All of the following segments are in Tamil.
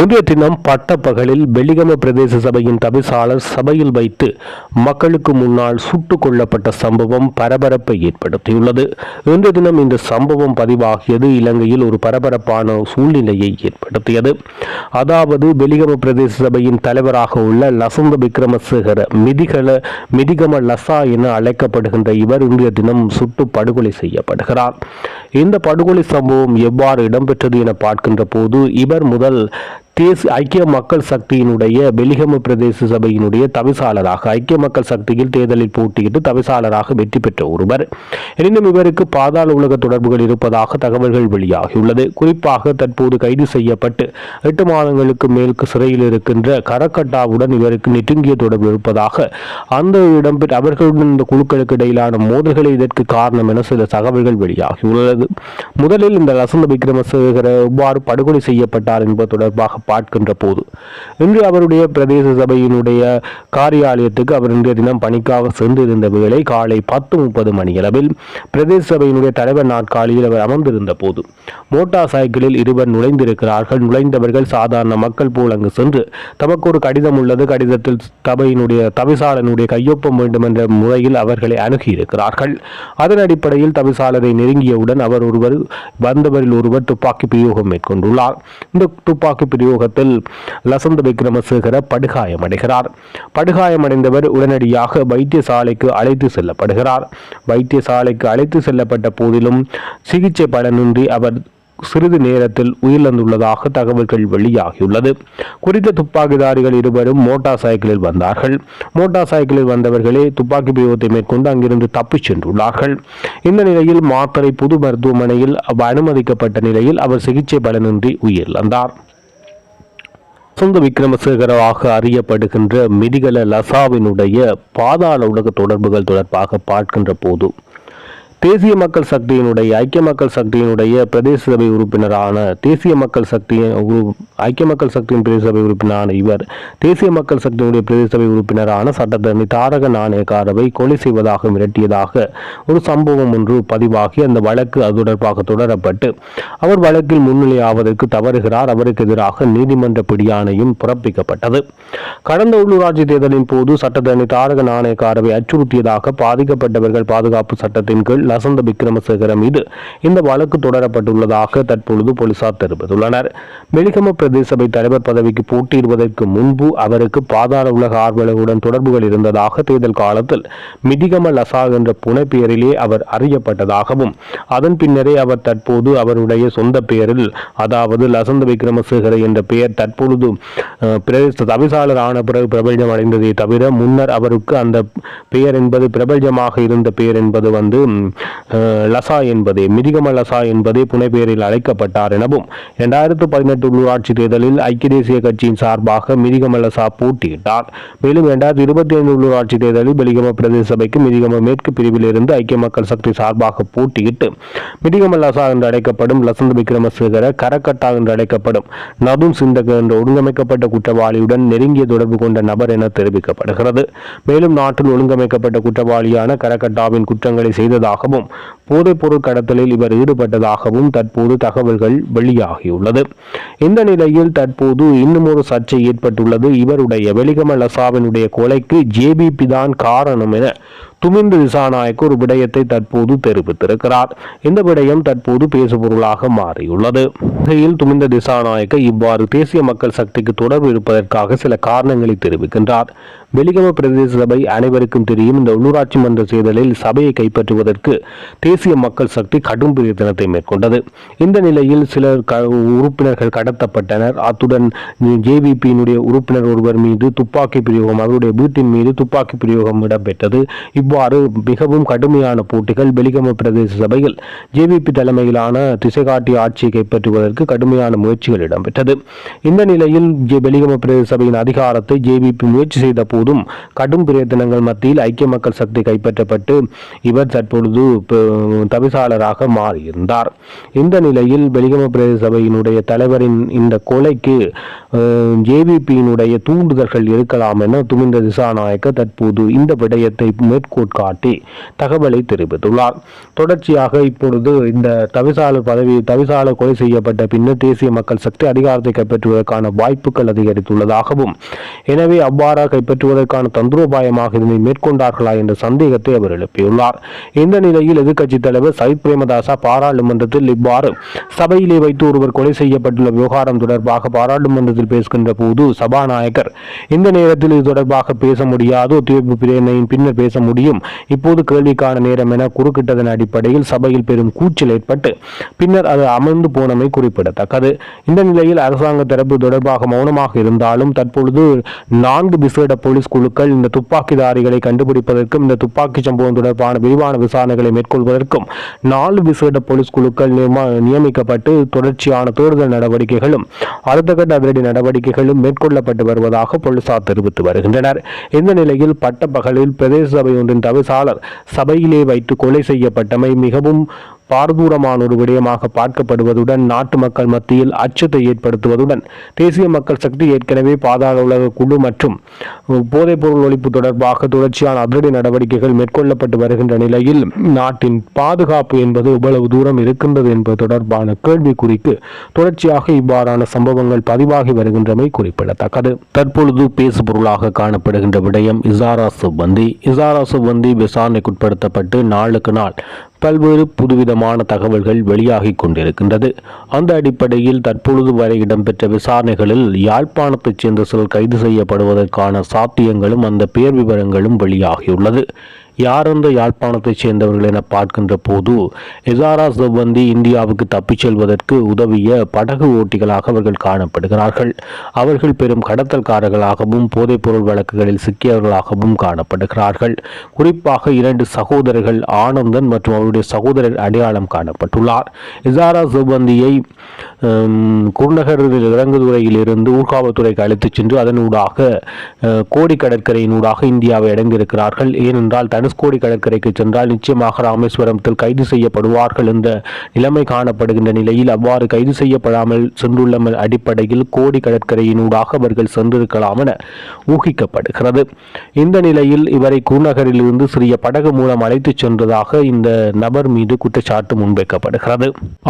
இன்றைய தினம் பட்டப்பகலில் வெலிகம பிரதேச சபையின் தவிசாளர் சபையில் வைத்து மக்களுக்கு முன்னால் சுட்டுக் கொல்லப்பட்ட சம்பவம் பரபரப்பை ஏற்படுத்தியுள்ளது. இன்றைய தினம் இந்த சம்பவம் பதிவாகியது இலங்கையில் ஒரு பரபரப்பான சூழ்நிலையை ஏற்படுத்தியது. அதாவது வெலிகம பிரதேச சபையின் தலைவராக உள்ள லசந்த விக்ரமசேகர மிதிகல மிதிகம லசா என அழைக்கப்படுகின்ற இவர் இன்றைய தினம் சுட்டு படுகொலை செய்யப்படுகிறார். இந்த படுகொலை சம்பவம் எவ்வாறு இடம்பெற்றது என பார்க்கின்ற போது இவர் முதல் தேசிய ஐக்கிய மக்கள் சக்தியினுடைய பெலிகம பிரதேச சபையினுடைய தவிசாளராக ஐக்கிய மக்கள் சக்தியில் தேர்தலில் போட்டியிட்டு தவிசாளராக வெற்றி பெற்ற ஒருவர். எனினும் இவருக்கு பாதாள உலக தொடர்புகள் இருப்பதாக தகவல்கள் வெளியாகியுள்ளது. குறிப்பாக தற்போது கைது செய்யப்பட்டு எட்டு மாதங்களுக்கு மேலுக்கு சிறையில் இருக்கின்ற கரக்கட்டாவுடன் இவருக்கு நெருங்கிய தொடர்பு இருப்பதாக அந்த இடம்பெற்ற அவர்களுடன் இந்த குழுக்களுக்கு இடையிலான மோதல்களே இதற்கு காரணம் என சில தகவல்கள் வெளியாகியுள்ளது. முதலில் இந்த லசந்த விக்ரமசேகர எவ்வாறு படுகொலை செய்யப்பட்டார் என்பது தொடர்பாக பார்க்கின்ற போது இன்று அவருடைய பிரதேச சபையினுடைய காரியாலயத்துக்கு அவர் இன்றைய தினம் பணிக்காக சென்றிருந்த வேளை காலை பத்து முப்பது மணியளவில் பிரதேச சபையினுடைய தலைவர் நாட்காலியில் அவர் அமர்ந்திருந்த போது மோட்டார் சைக்கிளில் இருவர் நுழைந்திருக்கிறார்கள். நுழைந்தவர்கள் சாதாரண மக்கள் போல் அங்கு சென்று தமக்கு ஒரு கடிதம் உள்ளது. கடிதத்தில் சபையினுடைய தவிசாளனுடைய கையொப்பம் வேண்டும் என்ற முறையில் அவர்களை அணுகியிருக்கிறார்கள். அதன் அடிப்படையில் தவிசாளரை நெருங்கியவுடன் அவர் ஒருவர் வந்தவரில் ஒருவர் துப்பாக்கி பிரயோகம் மேற்கொண்டுள்ளார். இந்த துப்பாக்கி பிரயோகம் பிரயோகத்தில் லசந்த விக்ரமசேகர படுகாயமடைகிறார். படுகாயமடைந்தவர் உடனடியாக வைத்தியசாலைக்கு அழைத்து செல்லப்படுகிறார். வைத்தியசாலைக்கு அழைத்து செல்லப்பட்ட போதிலும் சிகிச்சை பலனின்றி அவர் சிறிது நேரத்தில் உயிரிழந்துள்ளதாக தகவல்கள் வெளியாகியுள்ளது. குறித்த துப்பாக்கிதாரிகள் இருவரும் மோட்டார் சைக்கிளில் வந்தார்கள். மோட்டார் சைக்கிளில் வந்தவர்களே துப்பாக்கி பிரயோகத்தை மேற்கொண்டு அங்கிருந்து தப்பிச் சென்றுள்ளார்கள். இந்த நிலையில் மாத்தறை பொது மருத்துவமனையில் அனுமதிக்கப்பட்ட நிலையில் அவர் சிகிச்சை பலனின்றி உயிரிழந்தார். சொந்த விக்ரமசேகரவாக அறியப்படுகின்ற மிடிகல லசாவினுடைய பாதாள உலக தொடர்புகள் தொடர்பாக பார்க்கின்ற போது தேசிய மக்கள் சக்தியினுடைய ஐக்கிய மக்கள் சக்தியினுடைய பிரதேச சபை உறுப்பினரான தேசிய மக்கள் சக்தியின் ஐக்கிய மக்கள் சக்தியின் பிரதேச சபை உறுப்பினரான இவர் தேசிய மக்கள் சக்தியினுடைய பிரதேச சபை உறுப்பினரான சட்டத்தரணி தாரக நாணயக்காரவை கொலை செய்வதாக மிரட்டியதாக ஒரு சம்பவம் ஒன்று பதிவாகி அந்த வழக்கு அது தொடர்பாக தொடரப்பட்டு அவர் வழக்கில் முன்னிலையாவதற்கு தவறுகிறார். அவருக்கு எதிராக நீதிமன்ற பிடியாணையும் பிறப்பிக்கப்பட்டது. கடந்த உள்ளூராட்சி தேர்தலின் போது சட்டத்தரணி தாரக நாணயக்காரவை அச்சுறுத்தியதாக பாதிக்கப்பட்டவர்கள் பாதுகாப்பு சட்டத்தின் கீழ் வசந்த விக்ரமசேகர மீது இந்த வழக்கு தொடரப்பட்டுள்ளதாக தற்பொழுது போலீசார் தெரிவித்துள்ளனர். வெளிகம பிரதேச சபை தலைவர் பதவிக்கு போட்டியிடுவதற்கு முன்பு அவருக்கு பாதாள உலக ஆர்வலர்களுடன் தொடர்புகள் இருந்ததாக தேர்தல் காலத்தில் மிதிகம லசா என்ற புனைப்பெயரிலே அவர் அறியப்பட்டதாகவும் அதன் பின்னரே அவர் தற்போது அவருடைய சொந்த பெயரில் அதாவது லசந்த விக்ரமசேகர என்ற பெயர் தற்பொழுது பிரதேச தவிசாளர் ஆன பிறகு பிரபஞ்சம் அடைந்ததை தவிர முன்னர் அவருக்கு அந்த பெயர் என்பது பிரபஞ்சமாக இருந்த பெயர் என்பது வந்து லசா என்பதே மிதிகம லசா என்பதே புனைப்பெயரில் அழைக்கப்பட்டார் எனவும் இரண்டாயிரத்து பதினெட்டு உள்ளூராட்சி தேர்தலில் ஐக்கிய தேசிய கட்சியின் சார்பாக மிதிகம லசா போட்டியிட்டார். மேலும் இரண்டாயிரத்தி இருபத்தி ஐந்து உள்ளூராட்சி தேர்தலில் பெலிகம பிரதேச சபைக்கு மிதிகம மேற்கு பிரிவில் இருந்து ஐக்கிய மக்கள் சக்தி சார்பாக போட்டியிட்டு மிதிகம லசா என்று அழைக்கப்படும் லசந்த விக்ரமசேகர கரக்கட்டா என்று அழைக்கப்படும் நதும் சிந்தக என்ற ஒழுங்கமைக்கப்பட்ட குற்றவாளியுடன் நெருங்கிய தொடர்பு கொண்ட நபர் என தெரிவிக்கப்படுகிறது. மேலும் நாட்டில் ஒழுங்கமைக்கப்பட்ட குற்றவாளியான கரகட்டாவின் குற்றங்களை செய்ததாகவும் போதைப் பொருள் கடத்தலில் இவர் ஈடுபட்டதாகவும் தற்போது தகவல்கள் வெளியாகியுள்ளது. இந்த நிலையில் தற்போது இன்னும் ஒரு சர்ச்சை ஏற்பட்டுள்ளது. இவருடைய வெளிகம அசாவினுடைய கொலைக்கு ஜேபிபி தான் காரணம் என துமிந்து திசாநாயக்க ஒரு விடயத்தை தற்போது தெரிவித்திருக்கிறார். இந்த விடயம் தற்போது பேசுபொருளாக மாறியுள்ளது. இதில் துமிந்த திசாநாயக்க இவ்வாறு தேசிய மக்கள் சக்திக்கு தொடர்பு இருப்பதற்காக சில காரணங்களை தெரிவிக்கின்றார். வெளிகம பிரதேச சபை அனைவருக்கும் தெரியும் இந்த உள்ளூராட்சி மன்ற தேர்தலில் சபையை கைப்பற்றுவதற்கு தேசிய மக்கள் சக்தி கடும் பிரயத்தனத்தை மேற்கொண்டது. இந்த நிலையில் சிலர் க- உறுப்பினர்கள் கடத்தப்பட்டனர். அத்துடன் ஜேவிபியினுடைய உறுப்பினர் ஒருவர் மீது துப்பாக்கி பிரயோகம் அவருடைய வீட்டின் மீது துப்பாக்கி பிரயோகம் இடம்பெற்றது. இவ்வாறு மிகவும் கடுமையான போட்டிகள் பெலிகம பிரதேச சபையில் ஜேவிபி தலைமையிலான திசைகாட்டி ஆட்சியை கைப்பற்றுவதற்கு கடுமையான முயற்சிகள் இடம்பெற்றது. இந்த நிலையில் ஜே- பிரதேச சபையின் அதிகாரத்தை ஜேவிபி முயற்சி செய்த போதும் கடும் பிரயத்தனங்கள் மத்தியில் ஐக்கிய மக்கள் சக்தி கைப்பற்றப்பட்டு இவர் தற்பொழுது தவிசாளராக மாறியிருந்தார். இந்த நிலையில் பெலிகம பிரதேச சபையினுடைய தலைவரின் இந்த கொலைக்கு ஜேவிபியினுடைய தூண்டுதல்கள் இருக்கலாம் என துமிந்த திசாநாயக்க தற்போது இந்த விடயத்தை மேற்கோட்காட்டி தகவலை தெரிவித்துள்ளார். தொடர்ச்சியாக இப்பொழுது இந்த தவிசாளர் பதவி தவிசாளர் கொலை செய்யப்பட்ட பின்னர் தேசிய மக்கள் சக்தி அதிகாரத்தை கைப்பற்றுவதற்கான வாய்ப்புகள் அதிகரித்துள்ளதாகவும் எனவே அவ்வாறாக கைப்பற்றுவதற்கான தந்திரோபாயமாக இதனை மேற்கொண்டார்களா என்ற சந்தேகத்தை அவர் எழுப்பியுள்ளார். இந்த நிலையில் எதிர்க்கட்சித் தலைவர் சயித் பிரேமதாசா பாராளுமன்றத்தில் இவ்வாறு சபையிலே வைத்து ஒருவர் கொலை செய்யப்பட்டுள்ள விவகாரம் தொடர்பாக பாராளுமன்றத்தில் பேசுகின்ற போது சபாநாயகர் இந்த நேரத்தில் இது தொடர்பாக பேச முடியாது ஒத்திவைப்பு பிரேரணையின் பின்னர் பேச முடியும். இப்போது கேள்விக்கான நேரம் என குறுக்கிட்டதன் அடிப்படையில் சபையில் பெரும் கூச்சல் ஏற்பட்டு பின்னர் அது அமர்ந்து போனமை குறிப்பிடத்தக்கது. இந்த நிலையில் அரசாங்க தரப்பு தொடர்பாக மௌனமாக இருந்தாலும் தற்பொழுது நான்கு விசேட போலீஸ் குழுக்கள் இந்த துப்பாக்கிதாரிகளை கண்டுபிடிப்பதற்கும் இந்த துப்பாக்கி சம்பவம் தொடர்பான விரிவான விசாரணைகளை மேற்கொள்வதற்கும் நாலு விசேட போலீஸ் குழுக்கள் நியம- நியமிக்கப்பட்டு தொடர்ச்சியான தேடுதல் நடவடிக்கைகளும் அடுத்த கட்ட அதிரடி நடவடிக்கைகளும் மேற்கொள்ளப்பட்டு வருவதாக போலீசார் தெரிவித்து வருகின்றனர். இந்த நிலையில் பட்டப்பகலில் பிரதேச சபை ஒன்றின் தவிசாளர் சபையிலே வைத்து கொலை செய்யப்பட்டமை மிகவும் பாரதூரமான ஒரு விடயமாக பார்க்கப்படுவதுடன் நாட்டு மக்கள் மத்தியில் அச்சத்தை ஏற்படுத்துவதுடன் தேசிய மக்கள் சக்தி ஏற்கனவே பாதாள உலக குழு மற்றும் போதைப்பொருள் ஒழிப்பு தொடர்பாக தொடர்ச்சியான அதிரடி நடவடிக்கைகள் மேற்கொள்ளப்பட்டு வருகின்ற நிலையில் நாட்டின் பாதுகாப்பு என்பது எவ்வளவு தூரம் இருக்கின்றது என்பது தொடர்பான கேள்விக்குறிக்கு தொடர்ச்சியாக இவ்வாறான சம்பவங்கள் பதிவாகி வருகின்றமை குறிப்பிடத்தக்கது. தற்பொழுது பேசுபொருளாக காணப்படுகின்ற விடயம் இசாரா சுப்பந்தி. இசாரா சுப்பந்தி விசாரணைக்குட்படுத்தப்பட்டு நாளுக்கு நாள் பல்வேறு புதுவிதமான தகவல்கள் வெளியாகிக் கொண்டிருக்கின்றது. அந்த அடிப்படையில் தற்பொழுது வரை இடம்பெற்ற விசாரணைகளில் யாழ்ப்பாணத்தைச் சேர்ந்த சிலர் கைது செய்யப்படுவதற்கான சாத்தியங்களும் அந்த பேர் விவரங்களும் வெளியாகியுள்ளது. யாரந்த யாழ்ப்பாணத்தைச் சேர்ந்தவர்கள் என பார்க்கின்ற போது எசாரா செவ்வந்தி இந்தியாவுக்கு தப்பிச் செல்வதற்கு உதவிய படகு ஓட்டிகளாக அவர்கள் காணப்படுகிறார்கள். அவர்கள் பெரும் கடத்தல்காரர்களாகவும் போதைப்பொருள் வழக்குகளில் சிக்கியவர்களாகவும் காணப்படுகிறார்கள். குறிப்பாக இரண்டு சகோதரர்கள் ஆனந்தன் மற்றும் அவருடைய சகோதரர் அடையாளம் காணப்பட்டுள்ளார். இசாரா செவ்வந்தியை குருநகரில் இறங்குதுறையில் இருந்து ஊர்காவல்துறைக்கு அழைத்துச் சென்று அதனூடாக கோடி கடற்கரையினூடாக இந்தியாவை அடைந்திருக்கிறார்கள் ஏனென்றால் தனுஷ்கோடி கடற்கரைக்கு சென்றால் நிச்சயமாக ராமேஸ்வரத்தில் கைது செய்யப்படுவார்கள் என்ற நிலைமை காணப்படுகின்ற நிலையில் அவ்வாறு கைது செய்யப்படாமல் சென்றுள்ள அடிப்படையில் கோடி கடற்கரையினூடாக அவர்கள் சென்றிருக்கலாம் என ஊகிக்கப்படுகிறது. இந்த நிலையில் இவரை குருநகரில் இருந்து சிறிய படகு மூலம் அழைத்துச் சென்றதாக இந்த நபர் மீது குற்றச்சாட்டு முன்வைக்கப்படுகிறது.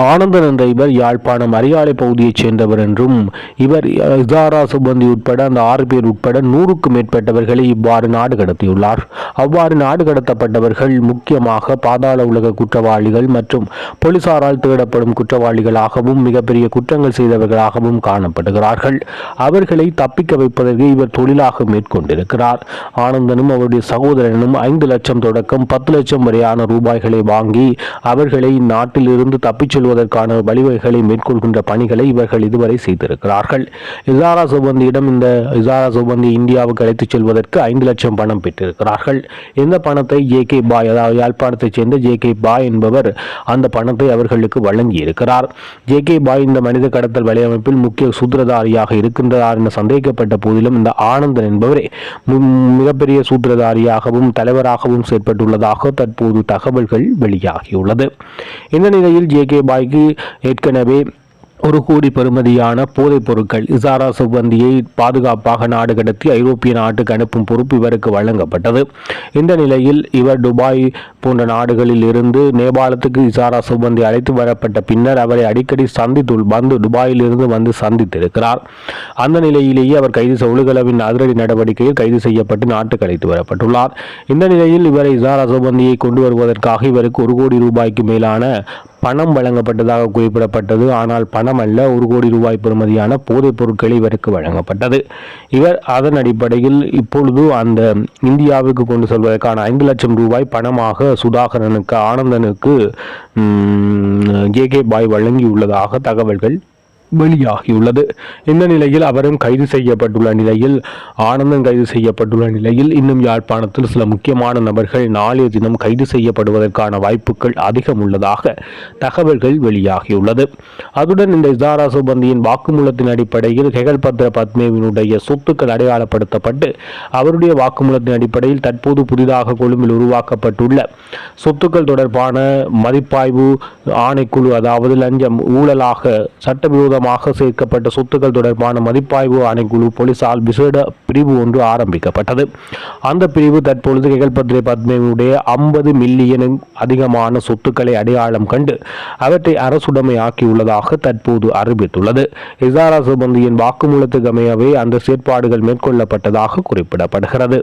ஆனந்தன் என்ற இவர் யாழ்ப்பாணம் அரியாலை பகுதியைச் சேர்ந்தவர் என்றும் இவர் இசாரா சுபந்தி உட்பட அந்த ஆறு பேர் உட்பட நூறுக்கும் மேற்பட்டவர்களை இவ்வாறு நாடு கடத்தியுள்ளார். அவ்வாறு நாடு கடத்தப்பட்டவர்கள் முக்கியமாக பாதாள உலக குற்றவாளிகள் மற்றும் போலீசாரால் தேடப்படும் குற்றவாளிகளாகவும் மிகப்பெரிய குற்றங்கள் செய்தவர்களாகவும் காணப்படுகிறார்கள். அவர்களை தப்பிக்க வைப்பதற்கு இவர் தொழிலாக மேற்கொண்டிருக்கிறார். ஆனந்தனும் அவருடைய சகோதரனும் ஐந்து லட்சம் தொடக்கம் பத்து லட்சம் வரையான ரூபாய்களை வாங்கி அவர்களை நாட்டில் இருந்து தப்பிச் செல்வதற்கான வழிவகைகளை மேற்கொள்கின்ற பணிகளை இவர்கள் இதுவரை செய்திருக்கிறார்கள். இசாரா சுபந்தியிடம் இந்த இசாரா சுபந்தி இந்தியாவுக்கு அழைத்துச் செல்வதற்கு ஐந்து லட்சம் பணம் பெற்றிருக்கிறார்கள். இந்த பணத்தை ஜே கே பாய் அதாவது யாழ்ப்பாணத்தைச் சேர்ந்த ஜே கே பாய் என்பவர் அந்த பணத்தை அவர்களுக்கு வழங்கியிருக்கிறார். ஜே கே பாய் இந்த மனித கடத்தல் வலையமைப்பில் முக்கிய சூத்திரதாரியாக இருக்கின்றார் என சந்தேகிக்கப்பட்ட போதிலும் இந்த ஆனந்தன் என்பவரே மிகப்பெரிய சூத்திரதாரியாகவும் தலைவராகவும் செயற்பட்டுள்ளதாக தற்போது தகவல்கள் வெளியாகியுள்ளது. இந்த நிலையில் ஜே கே பாய்க்கு ஏற்கனவே ஒரு கோடி பெறுமதியான போதைப் பொருட்கள் இசாரா சுவந்தியை பாதுகாப்பாக நாடு கடத்தி ஐரோப்பிய நாட்டுக்கு அனுப்பும் பொறுப்பு இவருக்கு வழங்கப்பட்டது. இந்த நிலையில் இவர் துபாய் போன்ற நாடுகளில் இருந்து நேபாளத்துக்கு இசாரா சுவந்தி அழைத்து வரப்பட்ட பின்னர் அவரை அடிக்கடி சந்தித்துள் வந்து துபாயில் இருந்து வந்து சந்தித்திருக்கிறார். அந்த நிலையிலேயே அவர் கைது செ- அதிரடி நடவடிக்கையில் கைது செய்யப்பட்டு நாட்டுக்கு அழைத்து வரப்பட்டுள்ளார். இந்த நிலையில் இவரை இசாரா சுவந்தியை கொண்டு வருவதற்காக இவருக்கு ஒரு கோடி ரூபாய்க்கு மேலான பணம் வழங்கப்பட்டதாக குறிப்பிடப்பட்டது. ஆனால் பணம் அல்ல ஒரு கோடி ரூபாய் பெறுமதியான போதைப் பொருட்கள் இவருக்கு வழங்கப்பட்டது. இவர் அதன் அடிப்படையில் இப்பொழுது அந்த இந்தியாவுக்கு கொண்டு செல்வதற்கான ஐந்து லட்சம் ரூபாய் பணமாக சுதாகரனுக்கு ஆனந்தனுக்கு ஜே கே பாய் வழங்கியுள்ளதாக தகவல்கள் வெளியாகியுள்ளது. இந்த நிலையில் அவரும் கைது செய்யப்பட்டுள்ள நிலையில் ஆனந்தம் கைது செய்யப்பட்டுள்ள நிலையில் இன்னும் யாழ்ப்பாணத்தில் சில முக்கியமான நபர்கள் நாளைய தினம் கைது செய்யப்படுவதற்கான வாய்ப்புகள் அதிகம் உள்ளதாக தகவல்கள் வெளியாகியுள்ளது. அதுடன் இந்த இசாரா சுபந்தியின் வாக்குமூலத்தின் அடிப்படையில் ஹெகல்பத்ர பத்மேவினுடைய சொத்துக்கள் அடையாளப்படுத்தப்பட்டு அவருடைய வாக்குமூலத்தின் அடிப்படையில் தற்போது புதிதாக கொழும்பில் உருவாக்கப்பட்டுள்ள சொத்துக்கள் தொடர்பான மதிப்பாய்வு ஆணைக்குழு அதாவது லஞ்சம் ஊழலாக மூலமாக சேர்க்கப்பட்ட சொத்துக்கள் தொடர்பான மதிப்பாய்வு ஆணைக்குழு போலீசால் விசேட பிரிவு ஒன்று ஆரம்பிக்கப்பட்டது. அந்த பிரிவு தற்பொழுது கெகல்பத்ரே பத்மேவுடைய ஐம்பது மில்லியனும் அதிகமான சொத்துக்களை அடையாளம் கண்டு அவற்றை அரசுடைமையாக்கியுள்ளதாக தற்போது அறிவித்துள்ளது. இசாரா சுபந்தியின் வாக்குமூலத்துக்கு அமையவே அந்த செயற்பாடுகள் மேற்கொள்ளப்பட்டதாக குறிப்பிடப்படுகிறது.